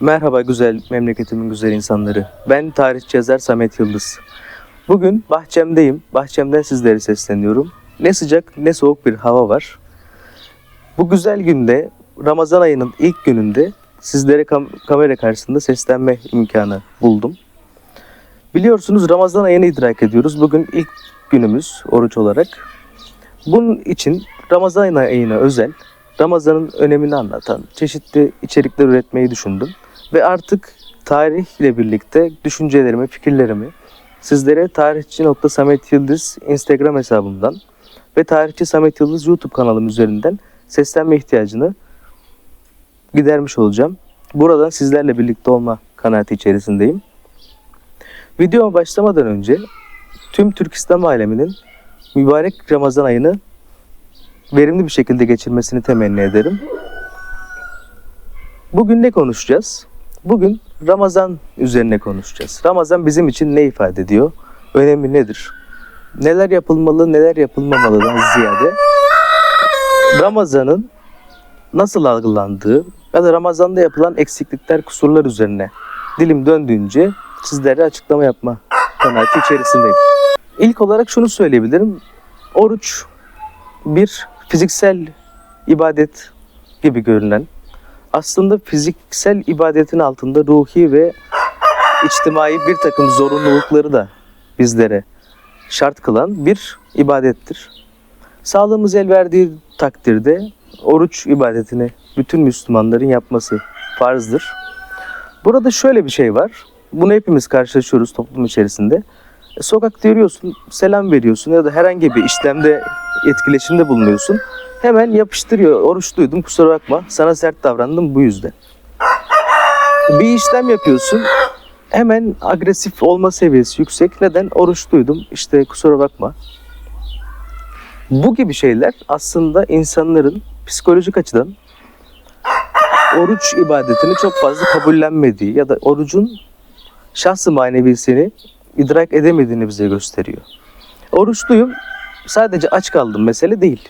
Merhaba güzel memleketimin güzel insanları. Ben tarihçi yazar Samet Yıldız. Bugün bahçemdeyim. Bahçemden sizlere sesleniyorum. Ne sıcak ne soğuk bir hava var. Bu güzel günde Ramazan ayının ilk gününde sizlere kam- kamera karşısında seslenme imkanı buldum. Biliyorsunuz Ramazan ayını idrak ediyoruz. Bugün ilk günümüz oruç olarak. Bunun için Ramazan ayına özel Ramazan'ın önemini anlatan çeşitli içerikler üretmeyi düşündüm. Ve artık tarihle birlikte düşüncelerimi, fikirlerimi sizlere tarihçi.samet Yıldız Instagram hesabımdan ve tarihçi Samet Yıldız YouTube kanalım üzerinden seslenme ihtiyacını gidermiş olacağım. Buradan sizlerle birlikte olma kanaati içerisindeyim. Videoma başlamadan önce tüm Türk İslam aleminin mübarek Ramazan ayını verimli bir şekilde geçirmesini temenni ederim. Bugün ne konuşacağız? Bugün Ramazan üzerine konuşacağız. Ramazan bizim için ne ifade ediyor? Önemi nedir? Neler yapılmalı, neler yapılmamalıdan ziyade Ramazan'ın nasıl algılandığı ya da Ramazan'da yapılan eksiklikler, kusurlar üzerine dilim döndüğünce sizlere açıklama yapma kanaati içerisindeyim. İlk olarak şunu söyleyebilirim. Oruç bir fiziksel ibadet gibi görünen aslında fiziksel ibadetin altında ruhi ve içtimai bir takım zorunlulukları da bizlere şart kılan bir ibadettir. Sağlığımız el verdiği takdirde oruç ibadetini bütün Müslümanların yapması farzdır. Burada şöyle bir şey var. Bunu hepimiz karşılaşıyoruz toplum içerisinde. E, Sokakta yürüyorsun, selam veriyorsun ya da herhangi bir işlemde etkileşimde bulunuyorsun. Hemen yapıştırıyor. Oruçluydum kusura bakma. Sana sert davrandım bu yüzden. Bir işlem yapıyorsun. Hemen agresif olma seviyesi yüksek. Neden? Oruçluydum. İşte kusura bakma. Bu gibi şeyler aslında insanların psikolojik açıdan oruç ibadetini çok fazla kabullenmediği ya da orucun şahsı manevisini idrak edemediğini bize gösteriyor. Oruçluyum sadece aç kaldım mesele değil.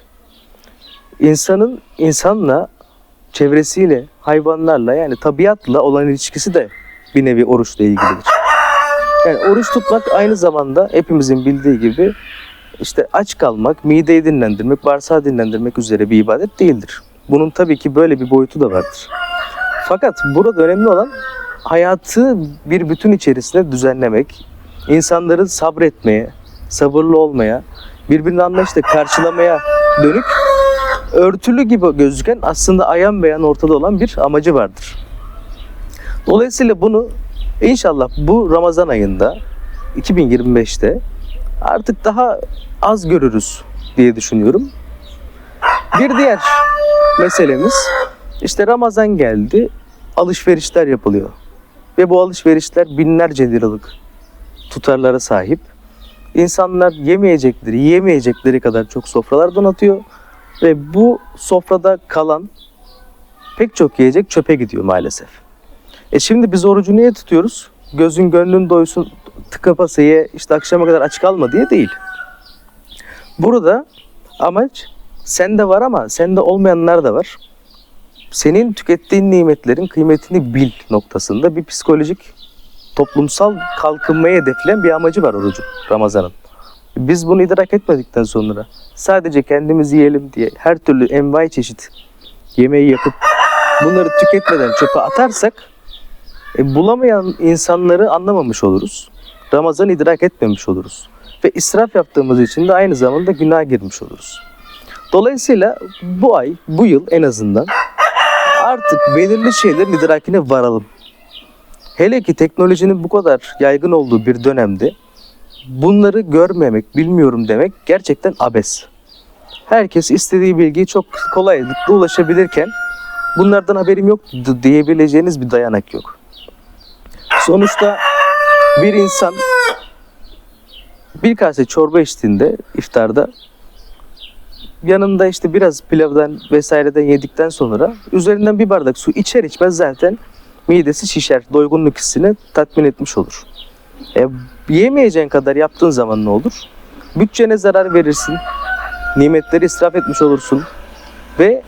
İnsanın insanla, çevresiyle, hayvanlarla yani tabiatla olan ilişkisi de bir nevi oruçla ilgilidir. Yani oruç tutmak aynı zamanda hepimizin bildiği gibi işte aç kalmak, mideyi dinlendirmek, bağırsağı dinlendirmek üzere bir ibadet değildir. Bunun tabii ki böyle bir boyutu da vardır. Fakat burada önemli olan hayatı bir bütün içerisinde düzenlemek, insanları sabretmeye, sabırlı olmaya, birbirini anlayışla karşılamaya dönük örtülü gibi gözüken aslında ayan beyan ortada olan bir amacı vardır. Dolayısıyla bunu inşallah bu Ramazan ayında 2025'te artık daha az görürüz diye düşünüyorum. Bir diğer meselemiz işte Ramazan geldi, alışverişler yapılıyor. Ve bu alışverişler binlerce liralık tutarlara sahip. İnsanlar yemeyecekleri, yiyemeyecekleri kadar çok sofralar donatıyor. Ve bu sofrada kalan pek çok yiyecek çöpe gidiyor maalesef. E şimdi biz orucu niye tutuyoruz? Gözün gönlün doysun, tıka basa ye, işte akşama kadar aç kalma diye değil. Burada amaç sende var ama sende olmayanlar da var. Senin tükettiğin nimetlerin kıymetini bil noktasında bir psikolojik toplumsal kalkınmayı hedefleyen bir amacı var orucun, Ramazan'ın. Biz bunu idrak etmedikten sonra sadece kendimiz yiyelim diye her türlü envai çeşit yemeği yapıp bunları tüketmeden çöpe atarsak e, bulamayan insanları anlamamış oluruz. Ramazan'ı idrak etmemiş oluruz. Ve israf yaptığımız için de aynı zamanda günah girmiş oluruz. Dolayısıyla bu ay, bu yıl en azından artık belirli şeylerin idrakine varalım. Hele ki teknolojinin bu kadar yaygın olduğu bir dönemde bunları görmemek, bilmiyorum demek gerçekten abes. Herkes istediği bilgiyi çok kolaylıkla ulaşabilirken bunlardan haberim yok diyebileceğiniz bir dayanak yok. Sonuçta bir insan bir kase çorba içtiğinde iftarda yanında işte biraz pilavdan vesaireden yedikten sonra üzerinden bir bardak su içer içmez zaten midesi şişer. Doygunluk hissini tatmin etmiş olur. E, yemeyeceğin kadar yaptığın zaman ne olur? Bütçene zarar verirsin. Nimetleri israf etmiş olursun. Ve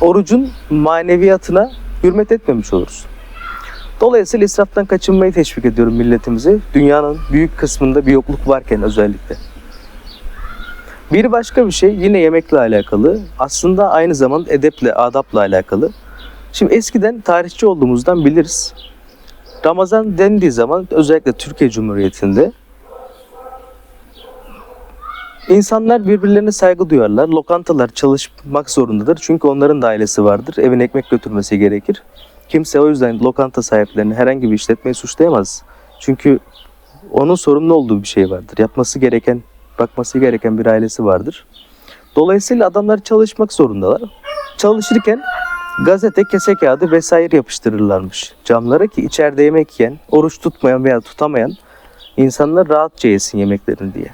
orucun maneviyatına hürmet etmemiş olursun. Dolayısıyla israftan kaçınmayı teşvik ediyorum milletimizi. Dünyanın büyük kısmında bir yokluk varken özellikle. Bir başka bir şey yine yemekle alakalı. Aslında aynı zamanda edeple, adapla alakalı. Şimdi eskiden tarihçi olduğumuzdan biliriz. Ramazan dendiği zaman özellikle Türkiye Cumhuriyeti'nde insanlar birbirlerine saygı duyarlar. Lokantalar çalışmak zorundadır. Çünkü onların da ailesi vardır. Evine ekmek götürmesi gerekir. Kimse o yüzden lokanta sahiplerini herhangi bir işletmeyi suçlayamaz. Çünkü onun sorumlu olduğu bir şey vardır. Yapması gereken, bakması gereken bir ailesi vardır. Dolayısıyla adamlar çalışmak zorundalar. Çalışırken gazete, kese kağıdı vesaire yapıştırırlarmış camlara ki içeride yemek yiyen, oruç tutmayan veya tutamayan insanlar rahatça yesin yemeklerini diye.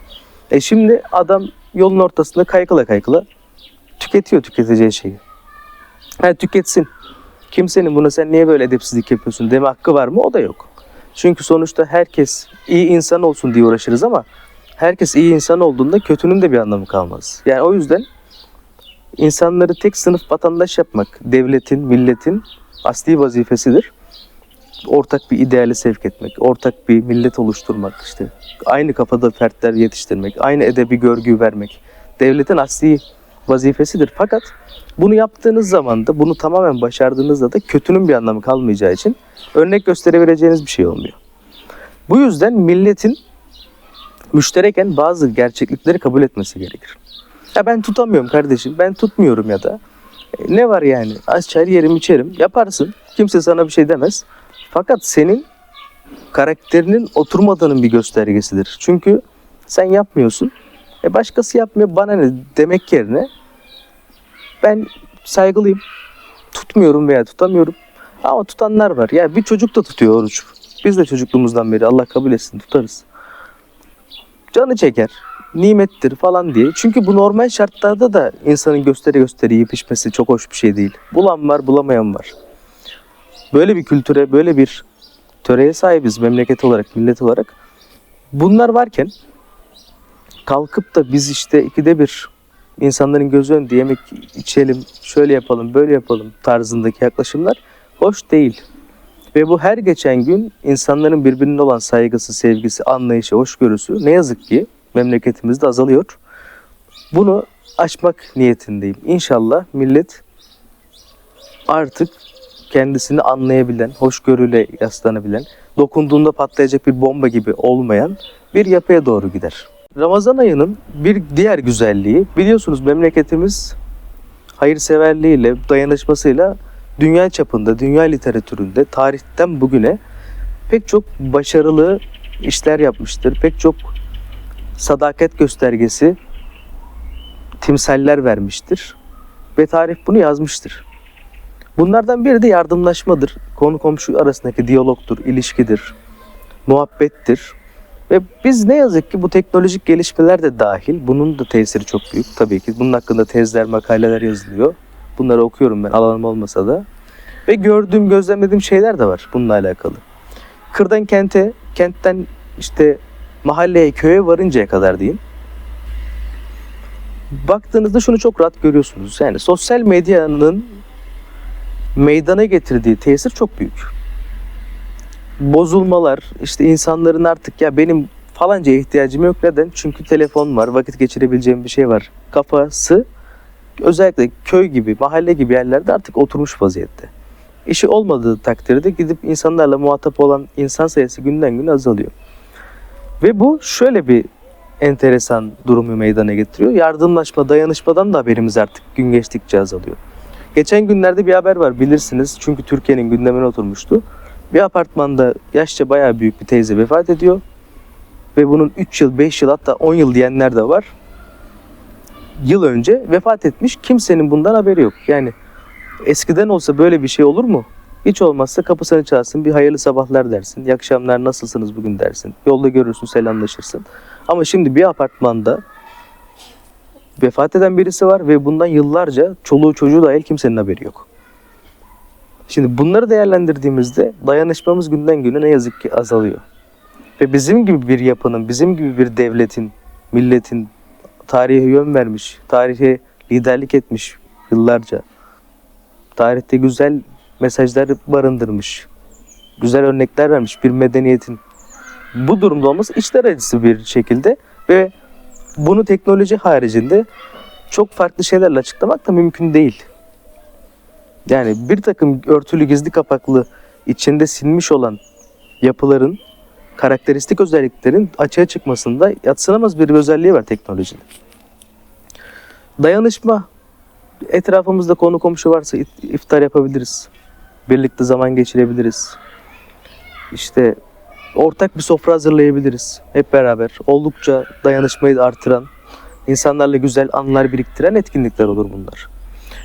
E şimdi adam yolun ortasında kaykıla kaykıla tüketiyor tüketeceği şeyi. Ha tüketsin. Kimsenin buna sen niye böyle edepsizlik yapıyorsun deme hakkı var mı? O da yok. Çünkü sonuçta herkes iyi insan olsun diye uğraşırız ama herkes iyi insan olduğunda kötünün de bir anlamı kalmaz. Yani o yüzden insanları tek sınıf vatandaş yapmak devletin, milletin asli vazifesidir. Ortak bir ideali sevk etmek, ortak bir millet oluşturmak işte. Aynı kafada fertler yetiştirmek, aynı edebi görgü vermek. Devletin asli vazifesidir. Fakat bunu yaptığınız zaman da bunu tamamen başardığınızda da kötünün bir anlamı kalmayacağı için örnek gösterebileceğiniz bir şey olmuyor. Bu yüzden milletin müştereken bazı gerçeklikleri kabul etmesi gerekir. Ya ben tutamıyorum kardeşim, ben tutmuyorum ya da e, ne var yani açar yerim içerim yaparsın. Kimse sana bir şey demez. Fakat senin karakterinin oturmadığının bir göstergesidir. Çünkü sen yapmıyorsun. E başkası yapmıyor bana ne demek yerine ben saygılıyım. Tutmuyorum veya tutamıyorum. Ama tutanlar var. Ya bir çocuk da tutuyor oruç. Biz de çocukluğumuzdan beri Allah kabul etsin tutarız. Canı çeker. Nimettir falan diye. Çünkü bu normal şartlarda da insanın gösteri gösteri yiyip içmesi çok hoş bir şey değil. Bulan var bulamayan var. Böyle bir kültüre, böyle bir töreye sahibiz memleket olarak, millet olarak. Bunlar varken kalkıp da biz işte ikide bir insanların gözü önünde yemek içelim, şöyle yapalım, böyle yapalım tarzındaki yaklaşımlar hoş değil. Ve bu her geçen gün insanların birbirine olan saygısı, sevgisi, anlayışı, hoşgörüsü ne yazık ki memleketimizde azalıyor. Bunu aşmak niyetindeyim. İnşallah millet artık kendisini anlayabilen, hoşgörüyle yaslanabilen, dokunduğunda patlayacak bir bomba gibi olmayan bir yapıya doğru gider. Ramazan ayının bir diğer güzelliği biliyorsunuz memleketimiz hayırseverliğiyle, dayanışmasıyla dünya çapında, dünya literatüründe tarihten bugüne pek çok başarılı işler yapmıştır. Pek çok sadakat göstergesi timsaller vermiştir. Ve tarih bunu yazmıştır. Bunlardan biri de yardımlaşmadır. Konu komşu arasındaki diyalogtur, ilişkidir, muhabbettir. Ve biz ne yazık ki bu teknolojik gelişmeler de dahil, bunun da tesiri çok büyük tabii ki. Bunun hakkında tezler, makaleler yazılıyor. Bunları okuyorum ben alanım olmasa da. Ve gördüğüm, gözlemlediğim şeyler de var bununla alakalı. Kırdan kente, kentten işte mahalleye, köye varıncaya kadar diyeyim. Baktığınızda şunu çok rahat görüyorsunuz. Yani sosyal medyanın meydana getirdiği tesir çok büyük. Bozulmalar, işte insanların artık ya benim falanca ihtiyacım yok neden? Çünkü telefon var, vakit geçirebileceğim bir şey var. Kafası özellikle köy gibi, mahalle gibi yerlerde artık oturmuş vaziyette. İşi olmadığı takdirde gidip insanlarla muhatap olan insan sayısı günden güne azalıyor. Ve bu şöyle bir enteresan durumu meydana getiriyor. Yardımlaşma, dayanışmadan da haberimiz artık gün geçtikçe azalıyor. Geçen günlerde bir haber var bilirsiniz. Çünkü Türkiye'nin gündemine oturmuştu. Bir apartmanda yaşça bayağı büyük bir teyze vefat ediyor. Ve bunun 3 yıl, 5 yıl hatta 10 yıl diyenler de var. Yıl önce vefat etmiş. Kimsenin bundan haberi yok. Yani eskiden olsa böyle bir şey olur mu? Hiç olmazsa kapısını çalsın, bir hayırlı sabahlar dersin. İyi akşamlar nasılsınız bugün dersin. Yolda görürsün, selamlaşırsın. Ama şimdi bir apartmanda vefat eden birisi var ve bundan yıllarca çoluğu çocuğu dahil kimsenin haberi yok. Şimdi bunları değerlendirdiğimizde dayanışmamız günden güne ne yazık ki azalıyor. Ve bizim gibi bir yapının, bizim gibi bir devletin, milletin tarihe yön vermiş, tarihe liderlik etmiş yıllarca, tarihte güzel mesajlar barındırmış güzel örnekler vermiş bir medeniyetin bu durumda olması içler acısı bir şekilde ve bunu teknoloji haricinde çok farklı şeylerle açıklamak da mümkün değil. Yani bir takım örtülü gizli kapaklı içinde sinmiş olan yapıların karakteristik özelliklerin açığa çıkmasında yatsınamaz bir özelliği var teknolojinin. Dayanışma. Etrafımızda konu komşu varsa iftar yapabiliriz. Birlikte zaman geçirebiliriz. İşte ortak bir sofra hazırlayabiliriz hep beraber. Oldukça dayanışmayı artıran, insanlarla güzel anlar biriktiren etkinlikler olur bunlar.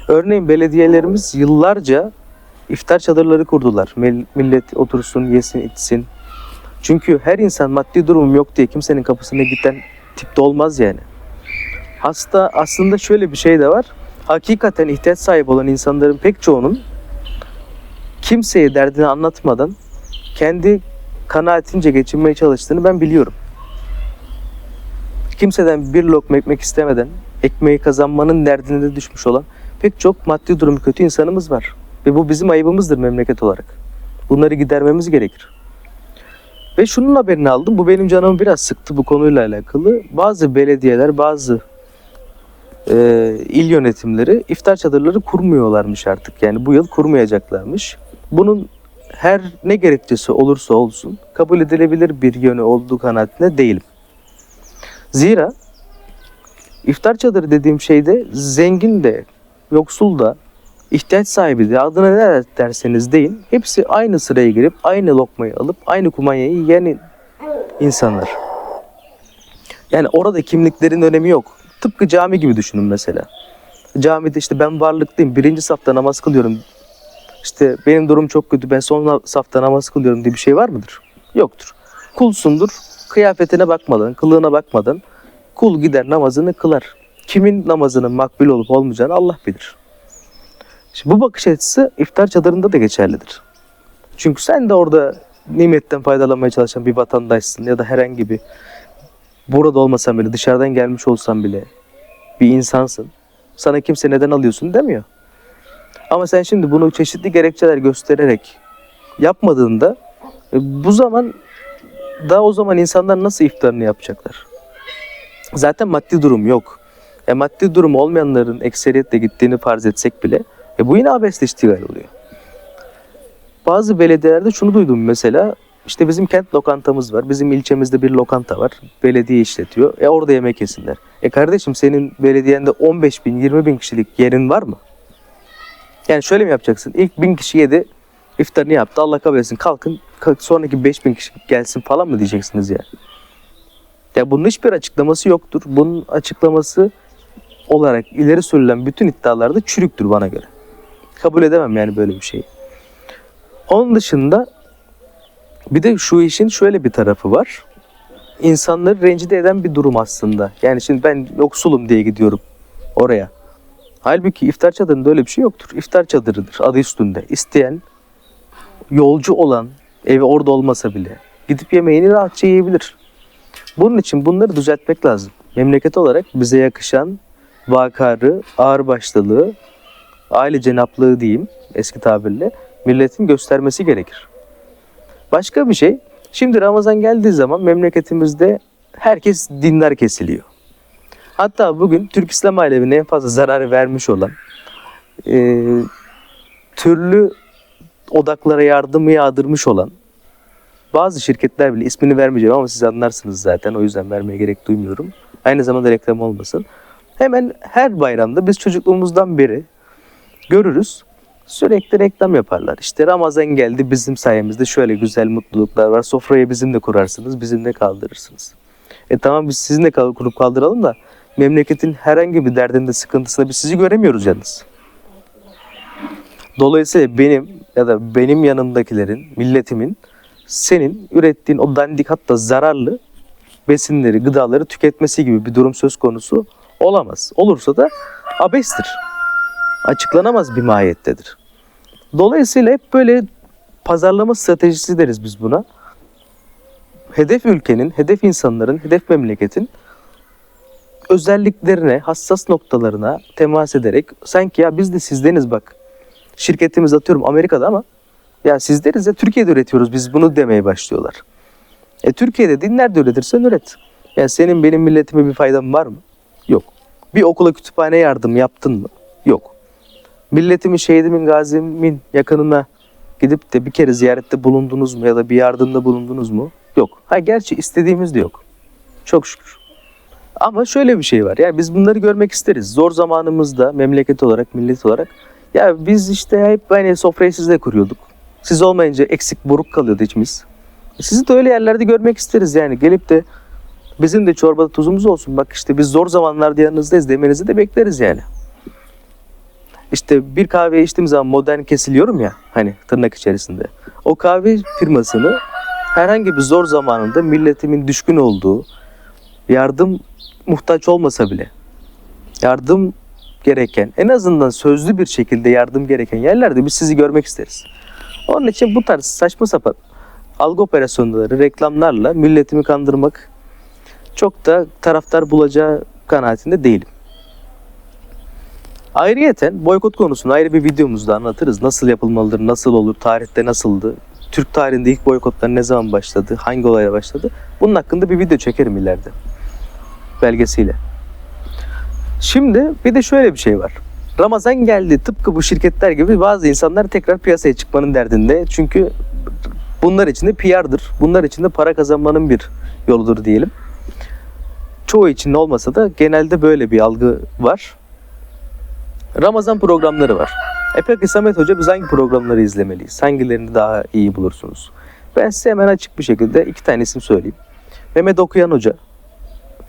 Örneğin belediyelerimiz yıllarca iftar çadırları kurdular. Mil- Millet otursun, yesin, içsin. Çünkü her insan maddi durumum yok diye kimsenin kapısına giden tipte olmaz yani. Hasta aslında şöyle bir şey de var. Hakikaten ihtiyaç sahibi olan insanların pek çoğunun kimseye derdini anlatmadan kendi kanaatince geçinmeye çalıştığını ben biliyorum. Kimseden bir lokma ekmek istemeden ekmeği kazanmanın derdine de düşmüş olan pek çok maddi durumu kötü insanımız var. Ve bu bizim ayıbımızdır memleket olarak. Bunları gidermemiz gerekir. Ve şunun haberini aldım. Bu benim canımı biraz sıktı bu konuyla alakalı. Bazı belediyeler, bazı e, il yönetimleri iftar çadırları kurmuyorlarmış artık. Yani bu yıl kurmayacaklarmış. Bunun her ne gerekçesi olursa olsun kabul edilebilir bir yönü olduğu kanaatinde değilim. Zira iftar çadırı dediğim şeyde zengin de, yoksul da, ihtiyaç sahibi de adına ne derseniz deyin hepsi aynı sıraya girip aynı lokmayı alıp aynı kumanyayı yiyen insanlar. Yani orada kimliklerin önemi yok. Tıpkı cami gibi düşünün mesela. Camide işte ben varlıklıyım, birinci safta namaz kılıyorum. İşte benim durum çok kötü, ben son safta namaz kılıyorum diye bir şey var mıdır? Yoktur. Kulsundur, kıyafetine bakmadan, kılığına bakmadan kul gider namazını kılar. Kimin namazının makbul olup olmayacağını Allah bilir. Şimdi bu bakış açısı iftar çadırında da geçerlidir. Çünkü sen de orada nimetten faydalanmaya çalışan bir vatandaşsın ya da herhangi bir burada olmasan bile dışarıdan gelmiş olsan bile bir insansın. Sana kimse neden alıyorsun demiyor. Ama sen şimdi bunu çeşitli gerekçeler göstererek yapmadığında e, bu zaman daha o zaman insanlar nasıl iftarını yapacaklar? Zaten maddi durum yok. E, maddi durum olmayanların ekseriyetle gittiğini farz etsek bile e, bu yine abesle iştigal oluyor. Bazı belediyelerde şunu duydum mesela işte bizim kent lokantamız var. Bizim ilçemizde bir lokanta var. Belediye işletiyor. E orada yemek yesinler. E kardeşim senin belediyende 15 bin 20 bin kişilik yerin var mı? Yani şöyle mi yapacaksın? İlk bin kişi yedi iftarını yaptı. Allah kabul etsin. Kalkın kalk, sonraki 5 bin kişi gelsin falan mı diyeceksiniz yani? Ya bunun hiçbir açıklaması yoktur. Bunun açıklaması olarak ileri sürülen bütün iddialarda çürüktür bana göre. Kabul edemem yani böyle bir şeyi. Onun dışında bir de şu işin şöyle bir tarafı var. İnsanları rencide eden bir durum aslında. Yani şimdi ben yoksulum diye gidiyorum oraya. Halbuki iftar çadırında öyle bir şey yoktur. İftar çadırıdır adı üstünde. İsteyen, yolcu olan, evi orada olmasa bile gidip yemeğini rahatça yiyebilir. Bunun için bunları düzeltmek lazım. Memleket olarak bize yakışan vakarı, ağırbaşlılığı, aile cenaplığı diyeyim eski tabirle milletin göstermesi gerekir. Başka bir şey, şimdi Ramazan geldiği zaman memleketimizde herkes dindar kesiliyor. Hatta bugün Türk İslam alemine en fazla zararı vermiş olan, e, türlü odaklara yardımı yağdırmış olan bazı şirketler bile ismini vermeyeceğim ama siz anlarsınız zaten o yüzden vermeye gerek duymuyorum. Aynı zamanda reklam olmasın. Hemen her bayramda biz çocukluğumuzdan beri görürüz. Sürekli reklam yaparlar. İşte Ramazan geldi bizim sayemizde şöyle güzel mutluluklar var. Sofrayı bizimle kurarsınız, bizimle kaldırırsınız. E tamam biz sizinle kurup kaldıralım da memleketin herhangi bir derdinde, sıkıntısında biz sizi göremiyoruz yalnız. Dolayısıyla benim ya da benim yanımdakilerin, milletimin senin ürettiğin o dandik hatta zararlı besinleri, gıdaları tüketmesi gibi bir durum söz konusu olamaz. Olursa da abestir. Açıklanamaz bir mahiyettedir. Dolayısıyla hep böyle pazarlama stratejisi deriz biz buna. Hedef ülkenin, hedef insanların, hedef memleketin özelliklerine, hassas noktalarına temas ederek sanki ya biz de sizdeniz bak. Şirketimiz atıyorum Amerika'da ama Ya siz deriz ya Türkiye'de üretiyoruz biz bunu demeye başlıyorlar. E Türkiye'de din nerede üretirsen üret. Yani senin benim milletime bir faydan var mı? Yok. Bir okula kütüphane yardım yaptın mı? Yok. Milletimin, şehidimin, gazimin yakınına gidip de bir kere ziyarette bulundunuz mu ya da bir yardımda bulundunuz mu? Yok. Ha gerçi istediğimiz de yok. Çok şükür. Ama şöyle bir şey var. Yani biz bunları görmek isteriz. Zor zamanımızda memleket olarak, millet olarak ya biz işte hep hani sofrayı sizle kuruyorduk. Siz olmayınca eksik buruk kalıyordu içimiz. Sizi de öyle yerlerde görmek isteriz yani. Gelip de bizim de çorbada tuzumuz olsun. Bak işte biz zor zamanlarda yanınızdayız demenizi de bekleriz yani. İşte bir kahve içtiğim zaman modern kesiliyorum ya hani tırnak içerisinde. O kahve firmasını herhangi bir zor zamanında milletimin düşkün olduğu, yardım muhtaç olmasa bile yardım gereken, en azından sözlü bir şekilde yardım gereken yerlerde biz sizi görmek isteriz. Onun için bu tarz saçma sapan algı operasyonları, reklamlarla milletimi kandırmak çok da taraftar bulacağı kanaatinde değilim. Ayrıyeten boykot konusunu ayrı bir videomuzda anlatırız. Nasıl yapılmalıdır, nasıl olur, tarihte nasıldı, Türk tarihinde ilk boykotlar ne zaman başladı, hangi olaya başladı. Bunun hakkında bir video çekerim ileride. Belgesiyle. Şimdi bir de şöyle bir şey var. Ramazan geldi tıpkı bu şirketler gibi bazı insanlar tekrar piyasaya çıkmanın derdinde. Çünkü bunlar için de PR'dır. Bunlar için de para kazanmanın bir yoludur diyelim. Çoğu için olmasa da genelde böyle bir algı var. Ramazan programları var. E peki Samet Hoca biz hangi programları izlemeliyiz? Hangilerini daha iyi bulursunuz? Ben size hemen açık bir şekilde iki tane isim söyleyeyim. Mehmet Okuyan Hoca,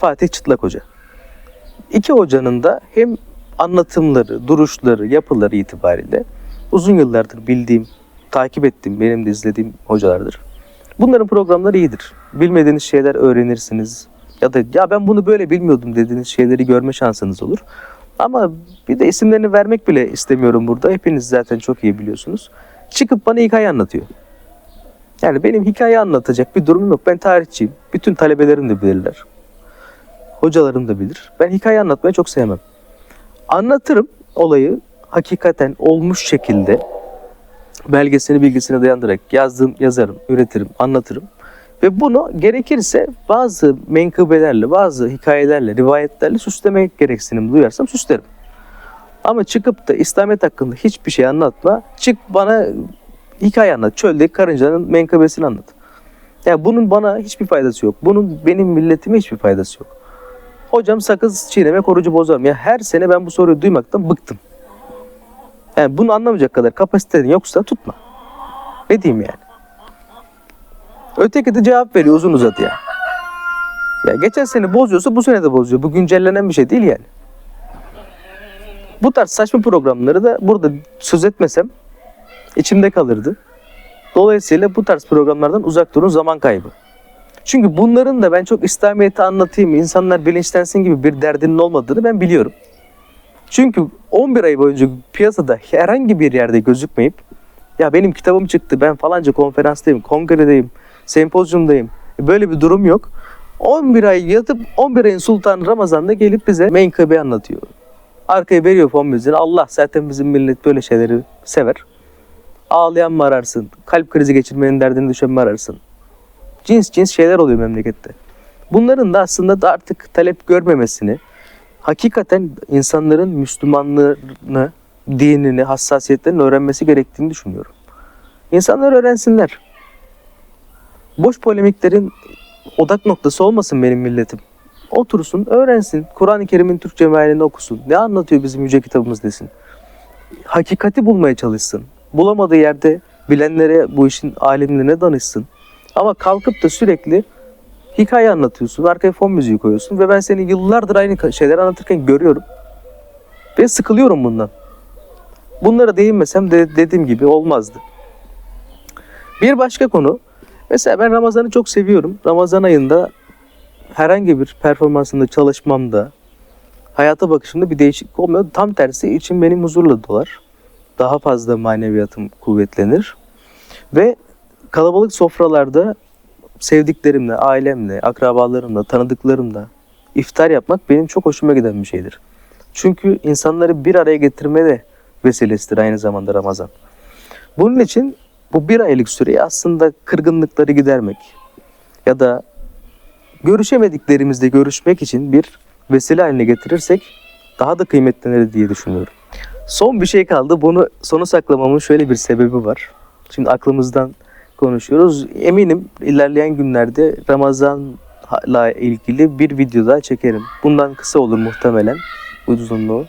Fatih Çıtlak Hoca. İki hocanın da hem anlatımları, duruşları, yapıları itibariyle uzun yıllardır bildiğim, takip ettiğim, benim de izlediğim hocalardır. Bunların programları iyidir. Bilmediğiniz şeyler öğrenirsiniz. Ya da ya ben bunu böyle bilmiyordum dediğiniz şeyleri görme şansınız olur. Ama bir de isimlerini vermek bile istemiyorum burada. Hepiniz zaten çok iyi biliyorsunuz. Çıkıp bana hikaye anlatıyor. Yani benim hikaye anlatacak bir durumum yok. Ben tarihçiyim. Bütün talebelerim de bilirler. Hocalarım da bilir. Ben hikaye anlatmayı çok sevmem. Anlatırım olayı hakikaten olmuş şekilde belgesini bilgisine dayandırarak yazdım, yazarım, üretirim, anlatırım. Ve bunu gerekirse bazı menkıbelerle, bazı hikayelerle, rivayetlerle süslemek gereksinim duyarsam süslerim. Ama çıkıp da İslamiyet hakkında hiçbir şey anlatma. Çık bana hikaye anlat. Çöldeki karıncanın menkıbesini anlat. Ya bunun bana hiçbir faydası yok. Bunun benim milletime hiçbir faydası yok. Hocam sakız çiğneme korucu bozar mı? Ya her sene ben bu soruyu duymaktan bıktım. Yani bunu anlamayacak kadar kapasitenin yoksa tutma. Ne diyeyim yani? Öteki de cevap veriyor uzun uzadıya. Ya geçen sene bozuyorsa bu sene de bozuyor. Bu güncellenen bir şey değil yani. Bu tarz saçma programları da burada söz etmesem içimde kalırdı. Dolayısıyla bu tarz programlardan uzak durun zaman kaybı. Çünkü bunların da ben çok İslamiyet'i anlatayım, insanlar bilinçlensin gibi bir derdinin olmadığını ben biliyorum. Çünkü 11 ay boyunca piyasada herhangi bir yerde gözükmeyip ya benim kitabım çıktı, ben falanca konferanstayım, kongredeyim, sempozyumdayım. Böyle bir durum yok. 11 ay yatıp 11 ayın sultanı Ramazan'da gelip bize menkıbe anlatıyor. Arkaya veriyor fon müziğini. Allah zaten bizim millet böyle şeyleri sever. Ağlayan mı ararsın? Kalp krizi geçirmenin derdini düşen mi ararsın? Cins cins şeyler oluyor memlekette. Bunların da aslında da artık talep görmemesini, hakikaten insanların Müslümanlığını, dinini, hassasiyetlerini öğrenmesi gerektiğini düşünüyorum. İnsanlar öğrensinler. Boş polemiklerin odak noktası olmasın benim milletim. Otursun, öğrensin. Kur'an-ı Kerim'in Türkçe mealini okusun. Ne anlatıyor bizim yüce kitabımız desin. Hakikati bulmaya çalışsın. Bulamadığı yerde bilenlere, bu işin alimlerine danışsın. Ama kalkıp da sürekli hikaye anlatıyorsun, arkaya fon müziği koyuyorsun ve ben seni yıllardır aynı şeyleri anlatırken görüyorum. Ve sıkılıyorum bundan. Bunlara değinmesem de dediğim gibi olmazdı. Bir başka konu, mesela ben Ramazan'ı çok seviyorum. Ramazan ayında herhangi bir performansında çalışmamda, hayata bakışımda bir değişiklik olmuyor. Tam tersi için benim huzurla dolar. Daha fazla maneviyatım kuvvetlenir. Ve kalabalık sofralarda sevdiklerimle, ailemle, akrabalarımla, tanıdıklarımla iftar yapmak benim çok hoşuma giden bir şeydir. Çünkü insanları bir araya getirme de vesilesidir aynı zamanda Ramazan. Bunun için bu bir aylık süreyi aslında kırgınlıkları gidermek ya da görüşemediklerimizde görüşmek için bir vesile haline getirirsek daha da kıymetlenir diye düşünüyorum. Son bir şey kaldı. Bunu sonu saklamamın şöyle bir sebebi var. Şimdi aklımızdan konuşuyoruz. Eminim ilerleyen günlerde Ramazan'la ilgili bir video daha çekerim. Bundan kısa olur muhtemelen uzunluğu.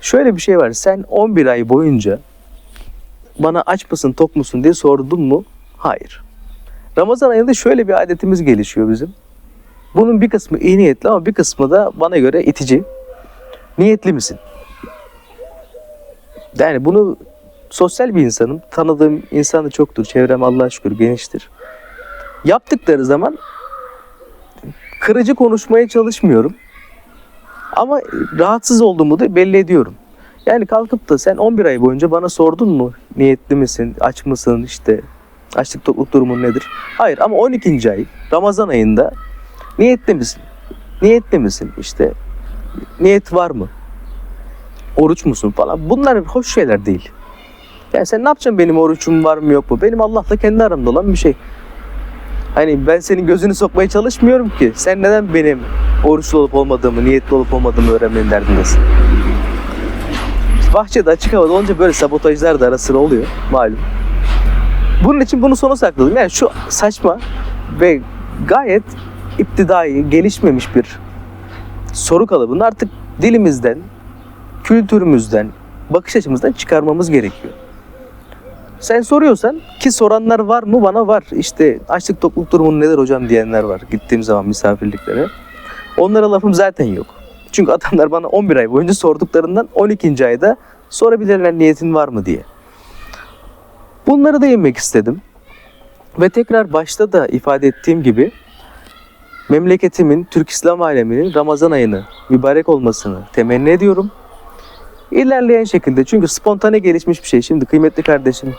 Şöyle bir şey var. Sen 11 ay boyunca bana aç mısın tok musun diye sordun mu? Hayır. Ramazan ayında şöyle bir adetimiz gelişiyor bizim. Bunun bir kısmı iyi niyetli ama bir kısmı da bana göre itici. Niyetli misin? Yani bunu sosyal bir insanım. Tanıdığım insan da çoktur. Çevrem Allah'a şükür geniştir. Yaptıkları zaman kırıcı konuşmaya çalışmıyorum. Ama rahatsız olduğumu da belli ediyorum. Yani kalkıp da sen 11 ay boyunca bana sordun mu? Niyetli misin? Aç mısın? işte açlık tokluk durumun nedir? Hayır ama 12. ay Ramazan ayında niyetli misin? Niyetli misin? İşte niyet var mı? Oruç musun falan. Bunlar hoş şeyler değil. Yani sen ne yapacaksın benim oruçum var mı yok mu? Benim Allah'la kendi aramda olan bir şey. Hani ben senin gözünü sokmaya çalışmıyorum ki. Sen neden benim oruçlu olup olmadığımı, niyetli olup olmadığımı öğrenmenin derdindesin. Bahçede açık havada olunca böyle sabotajlar da ara sıra oluyor malum. Bunun için bunu sona sakladım. Yani şu saçma ve gayet iptidai, gelişmemiş bir soru kalıbını artık dilimizden, kültürümüzden, bakış açımızdan çıkarmamız gerekiyor. Sen soruyorsan ki soranlar var mı bana var. İşte açlık tokluk durumun nedir hocam diyenler var gittiğim zaman misafirliklere. Onlara lafım zaten yok. Çünkü adamlar bana 11 ay boyunca sorduklarından 12. ayda sorabilirler niyetin var mı diye. Bunları da yemek istedim. Ve tekrar başta da ifade ettiğim gibi memleketimin, Türk İslam aleminin Ramazan ayını mübarek olmasını temenni ediyorum. İlerleyen şekilde çünkü spontane gelişmiş bir şey. Şimdi kıymetli kardeşim,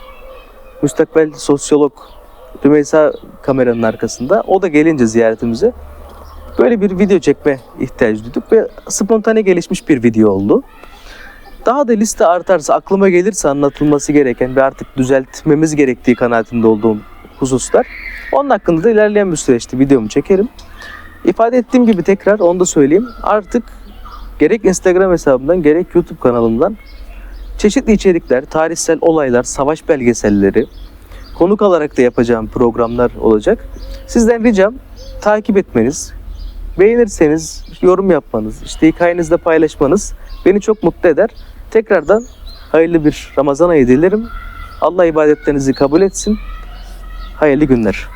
müstakbel sosyolog Rümeysa kameranın arkasında. O da gelince ziyaretimize böyle bir video çekme ihtiyacı duyduk ve spontane gelişmiş bir video oldu. Daha da liste artarsa, aklıma gelirse anlatılması gereken ve artık düzeltmemiz gerektiği kanaatinde olduğum hususlar. Onun hakkında da ilerleyen bir süreçte videomu çekerim. İfade ettiğim gibi tekrar onu da söyleyeyim. Artık gerek Instagram hesabımdan gerek YouTube kanalımdan çeşitli içerikler, tarihsel olaylar, savaş belgeselleri, konuk alarak da yapacağım programlar olacak. Sizden ricam takip etmeniz, beğenirseniz yorum yapmanız, işte hikayenizde paylaşmanız beni çok mutlu eder. Tekrardan hayırlı bir Ramazan ayı dilerim. Allah ibadetlerinizi kabul etsin. Hayırlı günler.